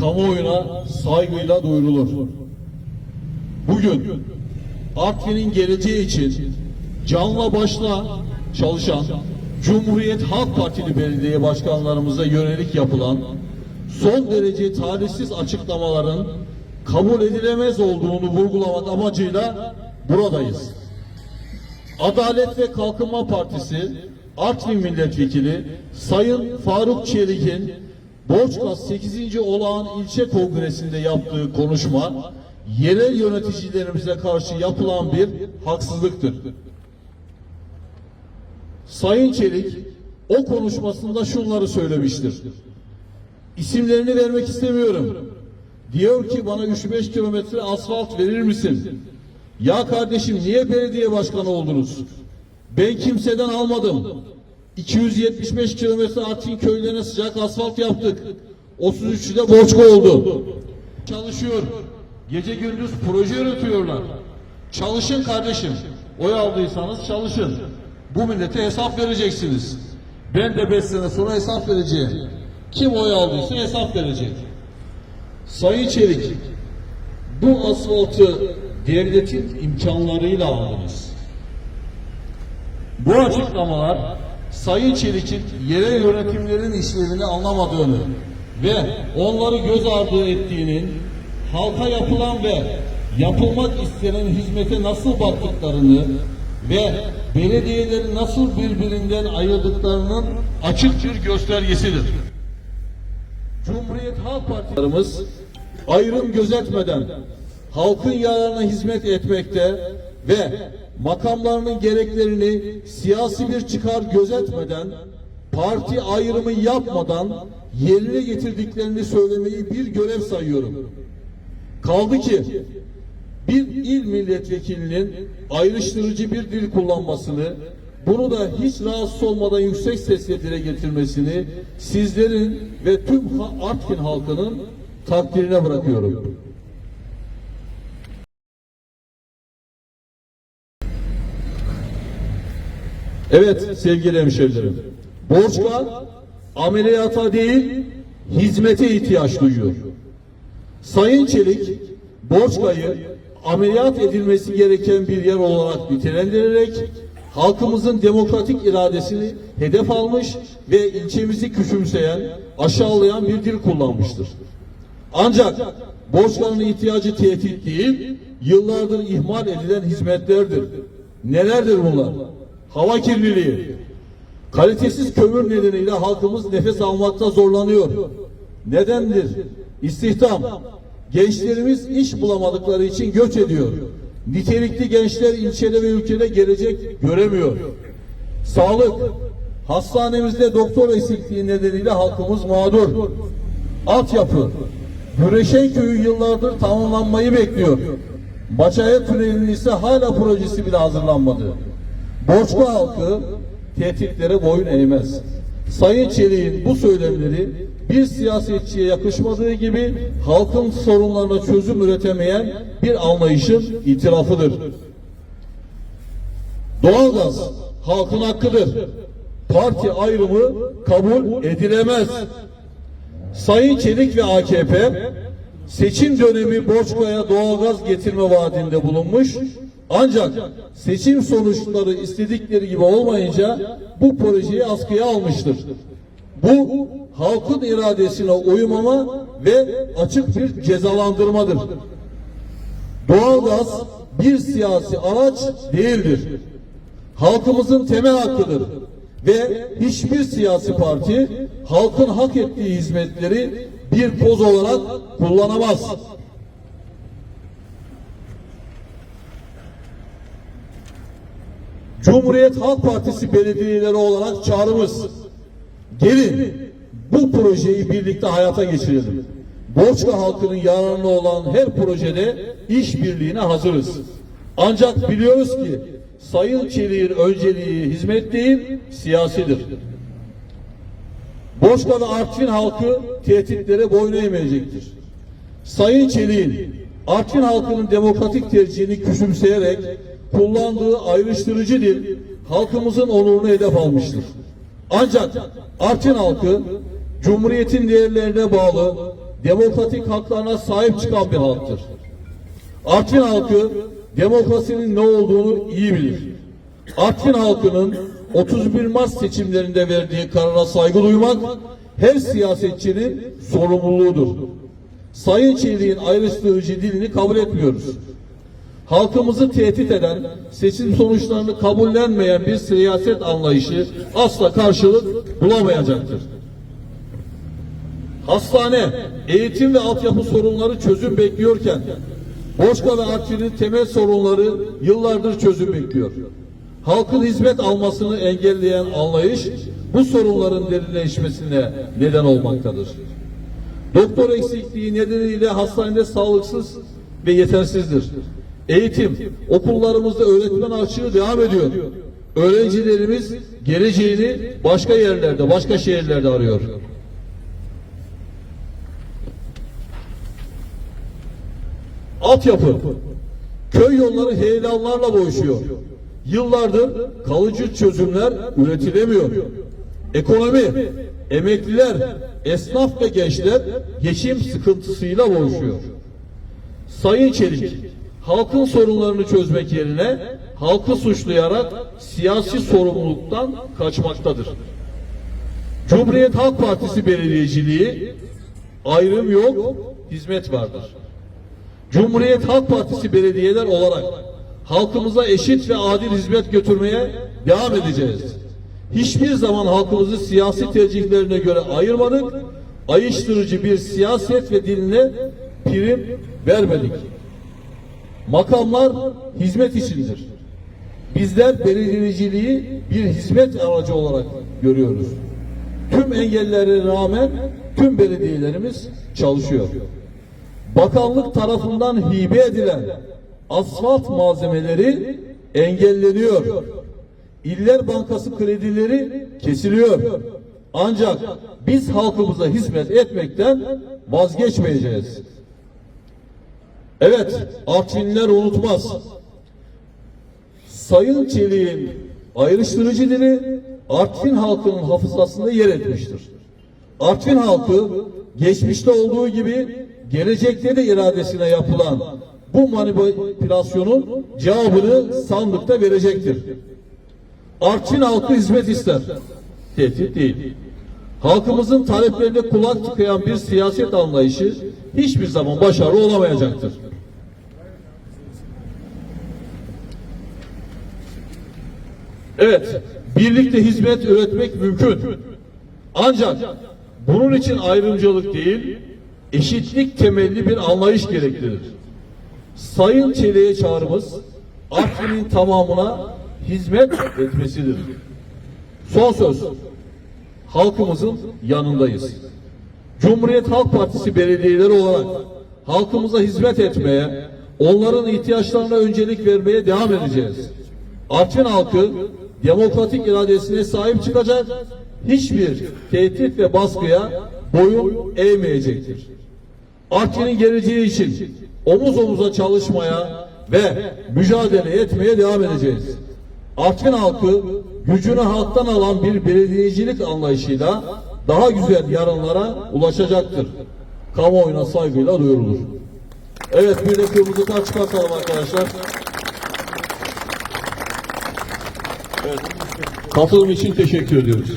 kamuoyuna saygıyla duyurulur. Bugün Artvin'in geleceği için canla başla çalışan Cumhuriyet Halk Partili belediye başkanlarımıza yönelik yapılan son derece talihsiz açıklamaların kabul edilemez olduğunu vurgulamak amacıyla buradayız. Adalet ve Kalkınma Partisi Artvin Milletvekili Sayın Faruk Çelik'in Borçkaz 8. Olağan İlçe Kongresi'nde yaptığı konuşma yerel yöneticilerimize karşı yapılan bir haksızlıktır. Sayın Çelik o konuşmasında şunları söylemiştir. İsimlerini vermek istemiyorum. Diyor ki bana 3-5 kilometre asfalt verir misin? Ya kardeşim niye belediye başkanı oldunuz? Ben kimseden almadım. 275 kilometre Artvin köylerine sıcak asfalt yaptık. 33'ü de borçlu oldu. Çalışıyor. Gece gündüz proje yürütüyorlar. Çalışın kardeşim. Oy aldıysanız çalışın. Bu millete hesap vereceksiniz. Ben de 5 sene sonra hesap vereceğim. Kim oy aldıysa hesap verecek. Sayın Çelik, bu asfaltı devletin imkanlarıyla aldınız. Bu açıklamalar Sayın Çelik'in yerel yönetimlerin işlevini anlamadığını ve onları göz ardı ettiğinin halka yapılan ve yapılmak istenen hizmete nasıl baktıklarını ve belediyeleri nasıl birbirinden ayırdıklarının açık bir göstergesidir. Cumhuriyet Halk Partilerimiz ayrım gözetmeden halkın yararına hizmet etmekte ve makamlarının gereklerini siyasi bir çıkar gözetmeden parti ayrımı yapmadan yerine getirdiklerini söylemeyi bir görev sayıyorum. Kaldı ki bir il milletvekilinin ayrıştırıcı bir dil kullanmasını, bunu da hiç rahatsız olmadan yüksek sesle dile getirmesini sizlerin ve tüm Artvin halkının takdirine bırakıyorum. Evet sevgili hemşehrilerim. Borçka ameliyata değil hizmete ihtiyaç duyuyor. Sayın Çelik, Borçka'yı ameliyat edilmesi gereken bir yer olarak nitelendirerek halkımızın demokratik iradesini hedef almış ve ilçemizi küçümseyen, aşağılayan bir dil kullanmıştır. Ancak Borçka'nın ihtiyacı tehdit değil, yıllardır ihmal edilen hizmetlerdir. Nelerdir bunlar? Hava kirliliği, Kalitesiz kömür nedeniyle halkımız nefes almakta zorlanıyor. Nedendir? İstihdam. Gençlerimiz iş bulamadıkları için göç ediyor. Nitelikli gençler ilçede ve ülkede gelecek göremiyor. Sağlık. Hastanemizde doktor eksikliği nedeniyle halkımız mağdur. Altyapı. Güreşen köyü yıllardır tamamlanmayı bekliyor. Maçaya tünelinin ise hala projesi bile hazırlanmadı. Borçlu halkı tehditlere boyun eğmez. Sayın Çelik'in bu söylemleri bir siyasetçiye yakışmadığı gibi halkın sorunlarına çözüm üretemeyen bir anlayışın itirafıdır. Doğalgaz halkın hakkıdır. Parti ayrımı kabul edilemez. Sayın Çelik ve AKP seçim dönemi Borçka'ya doğalgaz getirme vaadinde bulunmuş. Ancak seçim sonuçları istedikleri gibi olmayınca bu projeyi askıya almıştır. Bu halkın iradesine uymama ve açık bir cezalandırmadır. Doğalgaz bir siyasi araç değildir. Halkımızın temel hakkıdır ve hiçbir siyasi parti halkın hak ettiği hizmetleri bir poz olarak kullanamaz. Cumhuriyet Halk Partisi belediyeleri olarak çağrımız gelin bu projeyi birlikte hayata geçirelim. Borçka halkının yararına olan her projede işbirliğine hazırız. Ancak biliyoruz ki Sayın Çelik'in önceliği hizmet değil, siyasidir. Borçka'da Artvin halkı tehditlere boyun eğmeyecektir. Sayın Çelik'in Artvin halkının demokratik tercihini küçümseyerek kullandığı ayrıştırıcı dil halkımızın onurunu hedef almıştır. Ancak Artvin halkı Cumhuriyetin değerlerine bağlı demokratik haklarına sahip çıkan bir halktır. Artvin halkı demokrasinin ne olduğunu iyi bilir. Artvin halkının 31 Mart seçimlerinde verdiği karara saygı duymak her siyasetçinin sorumluluğudur. Sayın Çelik'in ayrıştırıcı dilini kabul etmiyoruz. Halkımızı tehdit eden, seçim sonuçlarını kabullenmeyen bir siyaset anlayışı asla karşılık bulamayacaktır. Hastane, eğitim ve altyapı sorunları çözüm bekliyorken, Boşka ve Artvin'in temel sorunları yıllardır çözüm bekliyor. Halkın hizmet almasını engelleyen anlayış bu sorunların derinleşmesine neden olmaktadır. Doktor eksikliği nedeniyle hastanede sağlıksız ve yetersizdir. Eğitim, okullarımızda öğretmen açığı devam ediyor. Öğrencilerimiz geleceğini başka yerlerde, başka şehirlerde arıyor. Altyapı. Köy yolları heyelanlarla boğuşuyor. Yıllardır kalıcı çözümler üretilemiyor. Ekonomi, emekliler, esnaf ve gençler geçim sıkıntısıyla boğuşuyor. Sayın Çelik, halkın sorunlarını çözmek yerine halkı suçlayarak siyasi sorumluluktan kaçmaktadır. Cumhuriyet Halk Partisi belediyeciliği ayrım yok, hizmet vardır. Cumhuriyet Halk Partisi belediyeler olarak halkımıza eşit ve adil hizmet götürmeye devam edeceğiz. Hiçbir zaman halkımızı siyasi tercihlerine göre ayırmadık, ayıştırıcı bir siyaset ve diline prim vermedik. Makamlar hizmet içindir. Bizler belediyeciliği bir hizmet aracı olarak görüyoruz. Tüm engellere rağmen tüm belediyelerimiz çalışıyor bakanlık tarafından hibe edilen asfalt malzemeleri engelleniyor. İller Bankası kredileri kesiliyor. Ancak biz halkımıza hizmet etmekten vazgeçmeyeceğiz. Evet, Artvinliler unutmaz. Sayın Çelik'in ayrıştırıcı dili Artvin halkının hafızasında yer etmiştir. Artvin halkı geçmişte olduğu gibi gelecekte de iradesine yapılan bu manipülasyonun cevabını sandıkta verecektir. Artvin halkı hizmet ister. Tehdit değil. Halkımızın taleplerine kulak tıkayan bir siyaset anlayışı hiçbir zaman başarılı olamayacaktır. Evet, birlikte hizmet üretmek mümkün. Ancak bunun için ayrımcılık değil, eşitlik temelli bir anlayış gerektirir. Sayın Çelik'e çağrımız Artvin'in tamamına hizmet etmesidir. Son söz. Halkımızın yanındayız. Cumhuriyet Halk Partisi belediyeleri olarak halkımıza hizmet etmeye, onların ihtiyaçlarına öncelik vermeye devam edeceğiz. Artvin halkı demokratik iradesine sahip çıkacak, hiçbir tehdit ve baskıya boyun eğmeyecektir. Artvin'in geleceği için omuz omuza çalışmaya ve mücadele etmeye devam edeceğiz. Artvin halkı gücünü halktan alan bir belediyecilik anlayışıyla daha güzel yarınlara ulaşacaktır. Kamuoyuna saygıyla duyurulur. Evet bir de kırmızı kart çıkartalım arkadaşlar. Katılım için teşekkür ediyoruz.